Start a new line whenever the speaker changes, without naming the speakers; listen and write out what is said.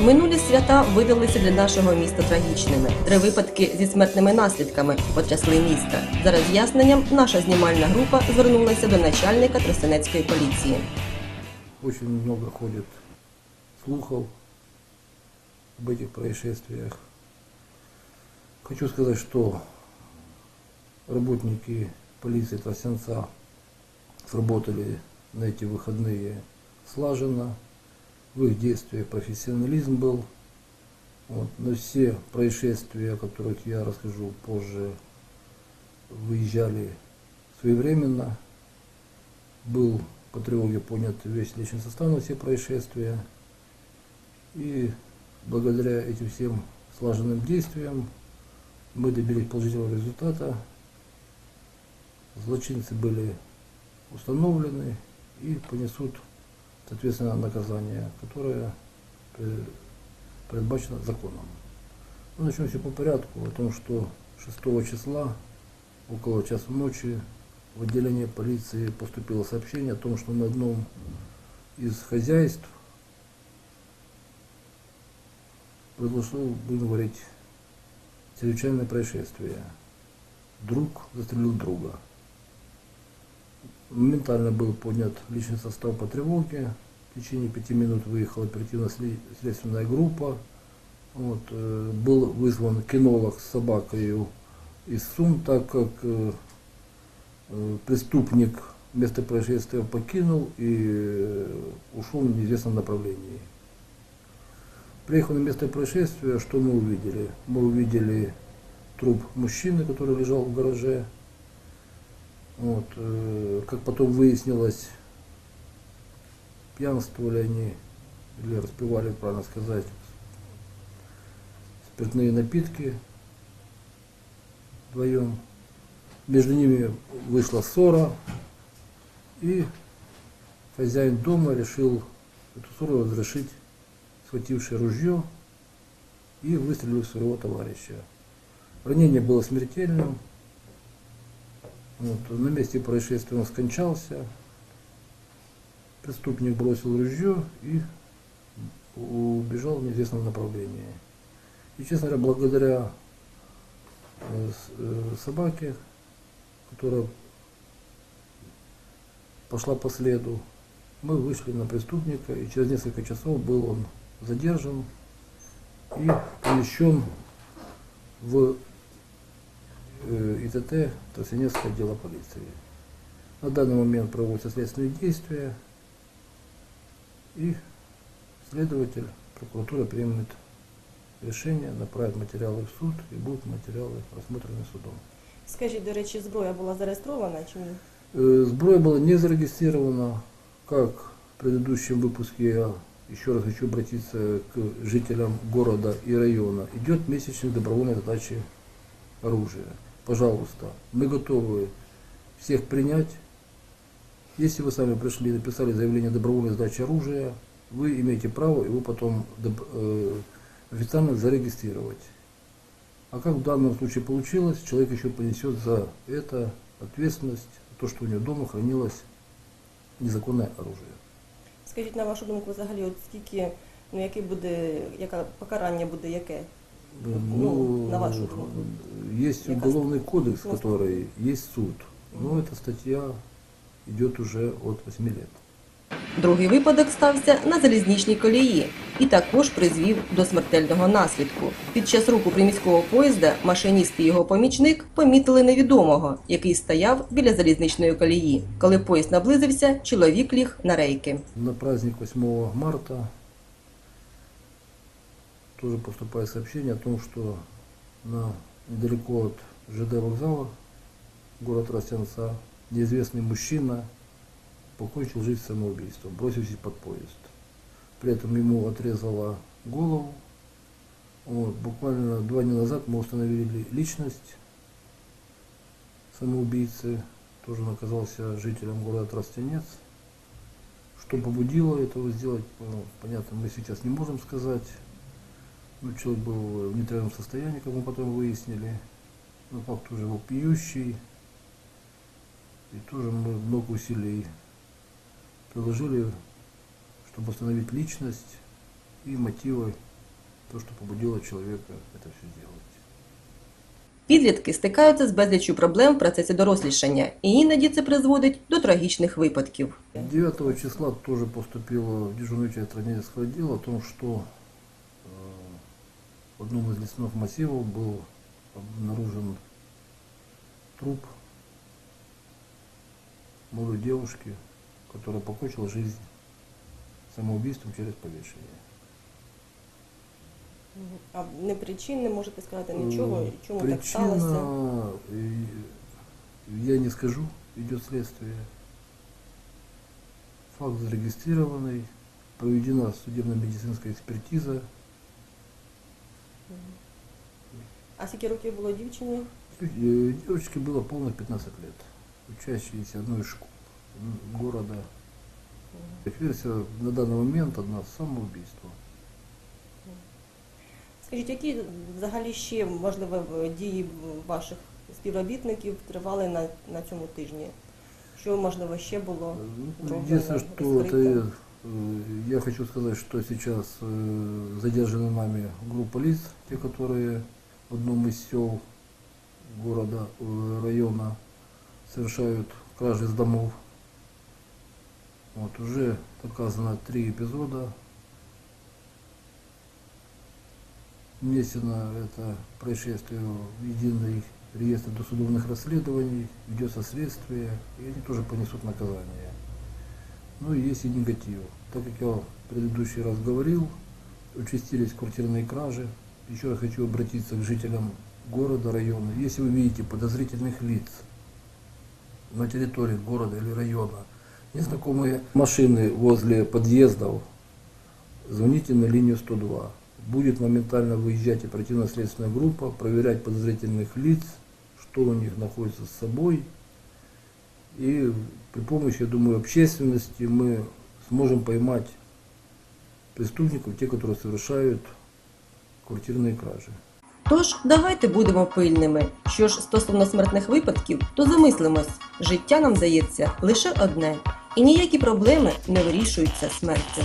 Минулі свята видалися для нашого міста трагічними. Три випадки зі смертними наслідками потрясли міста. За роз'ясненням наша знімальна група звернулася до начальника Тростянецької поліції.
Очень много ходит слухов об этих происшествиях. Хочу сказать, что работники полиции Тростянца сработали на эти выходные слаженно. В их действиях профессионализм был. Вот. Но все происшествия, о которых я расскажу позже, выезжали своевременно. Был по тревоге понят весь личный состав на все происшествия. И благодаря этим всем слаженным действиям мы добились положительного результата. Злочинцы были установлены и понесут, соответственно, наказание, которое предбачено законом. Ну, начнем все по порядку. О том, что 6 числа около часа ночи в отделение полиции поступило сообщение о том, что на одном из хозяйств произошло, будем говорить, чрезвычайное происшествие. Друг застрелил друга. Моментально был поднят личный состав по тревоге. В течение пяти минут выехала оперативно-следственная группа. Вот, э, был вызван кинолог с собакой из Сум, так как э, э, преступник место происшествия покинул и э, ушел в неизвестном направлении. Приехав на место происшествия, что мы увидели? Мы увидели труп мужчины, который лежал в гараже. Вот, э, как потом выяснилось, пьянствовали они или распивали, правильно сказать, спиртные напитки вдвоем. Между ними вышла ссора, и хозяин дома решил эту ссору разрешить, схвативший ружье и выстрелил в своего товарища. Ранение было смертельным. Вот, на месте происшествия он скончался. Преступник бросил ружье и убежал в неизвестном направлении. И, честно говоря, благодаря э, э, собаке, которая пошла по следу, мы вышли на преступника, и через несколько часов был он задержан и помещен в ИТТ Тростянецкое отдела полиции. На данный момент проводятся следственные действия, и следователь, прокуратура примет решение, направит материалы в суд, и будут материалы рассмотрены судом.
Скажіть, до речі, зброя була зареєстрована чи ні?
Э, Сброя была не зарегистрирована, как в предыдущем выпуске я еще раз хочу обратиться к жителям города и района. Идет месячный добровольной сдачи оружия. Пожалуйста, мы готовы всех принять. Если вы сами пришли и написали заявление о добровольной сдаче оружия, вы имеете право его потом доб- э, официально зарегистрировать. А как в данном случае получилось, человек еще понесет за это ответственность, то, что у него дома хранилось незаконное оружие.
Скажіть, на вашу думку, взагалі, от скільки, ну яке буде, яке покарання буде яке? Ну, на вашу думку.
есть
Мне
уголовный кодекс,
Ну,
который есть суд. Но эта статья идет уже от 8 лет.
Другий випадок стався на залізничній колії і також призвів до смертельного наслідку. Під час руху приміського поїзда машиніст і його помічник помітили невідомого, який стояв біля залізничної колії. Коли поїзд наблизився, чоловік ліг на рейки.
На праздник 8 марта тоже поступает сообщение о том, что на, недалеко от ЖД вокзала город Ростянца неизвестный мужчина покончил жизнь самоубийством, бросившись под поезд. При этом ему отрезала голову. Вот, буквально два дня назад мы установили личность самоубийцы, тоже он оказался жителем города Тростянец. Что побудило этого сделать, понятно, мы сейчас не можем сказать. Ну, человек был в нетрезвом состоянии, как мы потом выяснили. Но факт уже был пьющий. И тоже мы много усилий приложили, чтобы установить личность и мотивы то, что побудило человека это все делать.
Підлітки стикаються з безліччю проблем в процесі дорослішання, і іноді це призводить до трагічних випадків.
9 числа тоже поступила в дежурную часть Раневского отдела о том, что э, в одном из лесных массивов был обнаружен труп молодой девушки, которая покончила жизнь самоубийством через повешение.
А не причин не можете сказати
М, Причина, э, я не скажу, идет следствие. Факт зарегистрированный, проведена судебно-медицинская экспертиза.
А скільки років було дівчині?
Э, Девочке было полных 15 лет, учащейся одной из школ м, города. Версия на данный момент одна самоубийство.
Скажіть, які взагалі ще можливо дії ваших співробітників тривали на, на цьому тижні? Що можливо ще було?
Э,
Друга
Единственное, э, я хочу сказать, что сейчас э, задержаны нами группа лиц, те, которые в одном из сел города, э, района совершают кражи из домов. Вот, уже доказано три эпизода. Внесено это происшествие в единый реестр досудебных расследований, ведется следствие, и они тоже понесут наказание. Ну и есть и негатив. Так как я в предыдущий раз говорил, участились квартирные кражи. Еще раз хочу обратиться к жителям города, района. Если вы видите подозрительных лиц на территории города или района, незнакомые машины возле подъездов, звоните на линию 102. Будет моментально выезжать оперативно-следственная группа, проверять подозрительных лиц, что у них находится с собой. И при помощи, я думаю, общественности мы сможем поймать преступников, те, которые совершают квартирные кражи.
Тож давайте будемо пильними. Що ж стосовно смертних випадків, то замислимось, життя нам дається лише одне, і ніякі проблеми не вирішуються смертю.